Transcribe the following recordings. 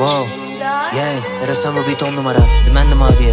Wow. Yeah, Erasam bu beat on numara. Dümendim abiye.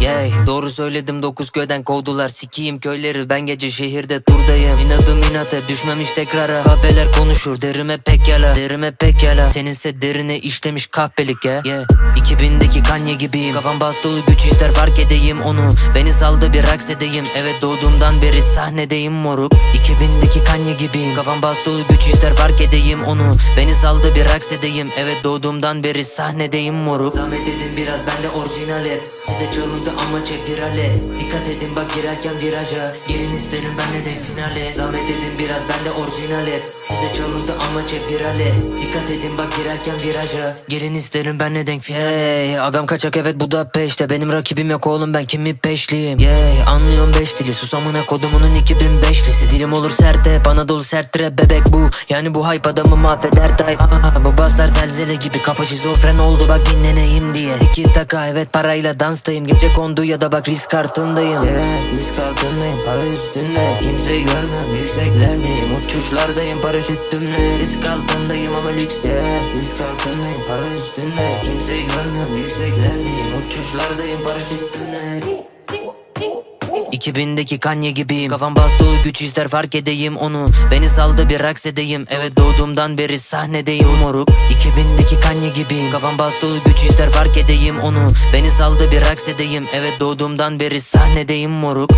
Yey doğru söyledim dokuz köyden kovdular Sikiyim köyleri ben gece şehirde turdayım İnadım inat düşmemiş tekrara Kahpeler konuşur derime pek yala Derime pek yala Seninse derine işlemiş kahpelik ya yeah. 2000'deki Kanye gibiyim. Kafam bas dolu güç ister fark edeyim onu. Beni saldı bir raks edeyim. Evet doğduğumdan beri sahnedeyim moruk. 2000'deki Kanye gibiyim. Kafam bas dolu güç ister fark edeyim onu. Beni saldı bir raks edeyim. Evet doğduğumdan beri sahnedeyim moruk. Zahmet edin biraz ben de orijinal hep Size çalındı ama çek virale Dikkat edin bak girerken viraja. Gelin isterim ben de finale. Zahmet edin biraz ben de orijinal hep Size çalındı ama çek virale Dikkat edin bak girerken viraja. Gelin isterim ben ne denk Hey agam kaçak evet bu da peşte Benim rakibim yok oğlum ben kimi peşliyim? Yeah anlıyorum beş dili Susamına kodumunun 2005'lisi Dilim olur sert hep Anadolu sert rap bebek bu. Yani bu hype adamı mahveder type Bu baslar zelzele gibi kafa şizofren oldu bak dinleneyim diye. İki taka evet parayla danstayım. Gece kondu ya da bak risk kartındayım. Yeah risk altındayım para üstünde. Kimse görmem yükseklerdeyim. Uçuşlardayım paraşütümle Risk altındayım ama lüks. Yeah Risk altındayım para üstünde. Kimse görmem yükseklerdeyim Uçuşlardayım paraşütümle 2000'deki Kanye gibiyim. Kafam bas dolu güç ister fark edeyim onu. Beni saldı bir raks edeyim. Evet doğduğumdan beri sahnedeyim. Moruk 2000'deki Kanye gibiyim. Kafam bas dolu güç ister fark edeyim onu. Beni saldı bir raks edeyim. Evet doğduğumdan beri sahnedeyim moruk